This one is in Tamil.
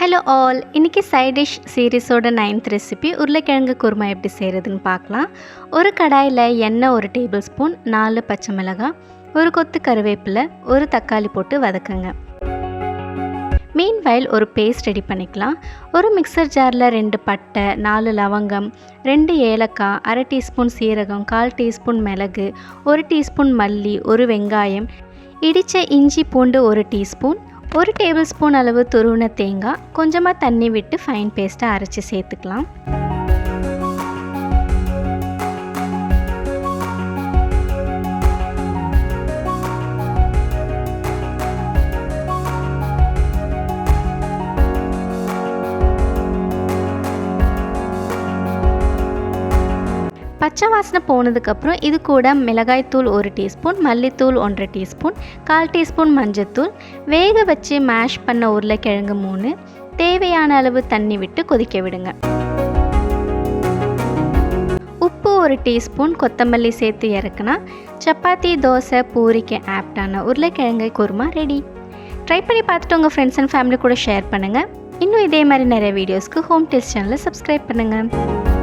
ஹலோ ஆல் இன்றைக்கி சைடிஷ் சீரீஸோட நைன்த் ரெசிபி உருளைக்கிழங்கு குருமா எப்படி செய்கிறதுன்னு பார்க்கலாம். ஒரு கடாயில் எண்ணெய் ஒரு டேபிள் ஸ்பூன் நாலு பச்சை மிளகாய் ஒரு கொத்து கருவேப்பிலை ஒரு தக்காளி போட்டு வதக்குங்க. மீன் வயல் ஒரு பேஸ்ட் ரெடி பண்ணிக்கலாம். ஒரு மிக்சர் ஜாரில் ரெண்டு பட்டை நாலு லவங்கம் ரெண்டு ஏலக்காய் அரை டீஸ்பூன் சீரகம் கால் டீஸ்பூன் மிளகு ஒரு டீஸ்பூன் மல்லி ஒரு வெங்காயம் இடித்த இஞ்சி பூண்டு ஒரு டீஸ்பூன் ஒரு டேபிள் ஸ்பூன் அளவு துருவின தேங்காய் கொஞ்சமாக தண்ணி விட்டு ஃபைன் பேஸ்ட்டாக அரைச்சி சேர்த்துக்கலாம். பச்சை வாசனை போனதுக்கப்புறம் இது கூட மிளகாய்த்தூள் ஒரு டீஸ்பூன் மல்லித்தூள் ஒன்றரை டீஸ்பூன் கால் டீஸ்பூன் மஞ்சத்தூள் வேக வச்சு மேஷ் பண்ண உருளைக்கிழங்கு மூணு தேவையான அளவு தண்ணி விட்டு கொதிக்க விடுங்க. உப்பு ஒரு டீஸ்பூன் கொத்தமல்லி சேர்த்து இறக்குனா சப்பாத்தி தோசை பூரிக்கு ஆப்டான உருளைக்கிழங்கு குருமா ரெடி ட்ரை பண்ணி பார்த்துட்டு உங்கள் ஃப்ரெண்ட்ஸ் அண்ட் ஃபேமிலி கூட ஷேர் பண்ணுங்கள் இன்னும் இதே மாதிரி நிறைய வீடியோஸ்க்கு ஹோம் டேஸ்ட் சேனலை சப்ஸ்கிரைப் பண்ணுங்கள்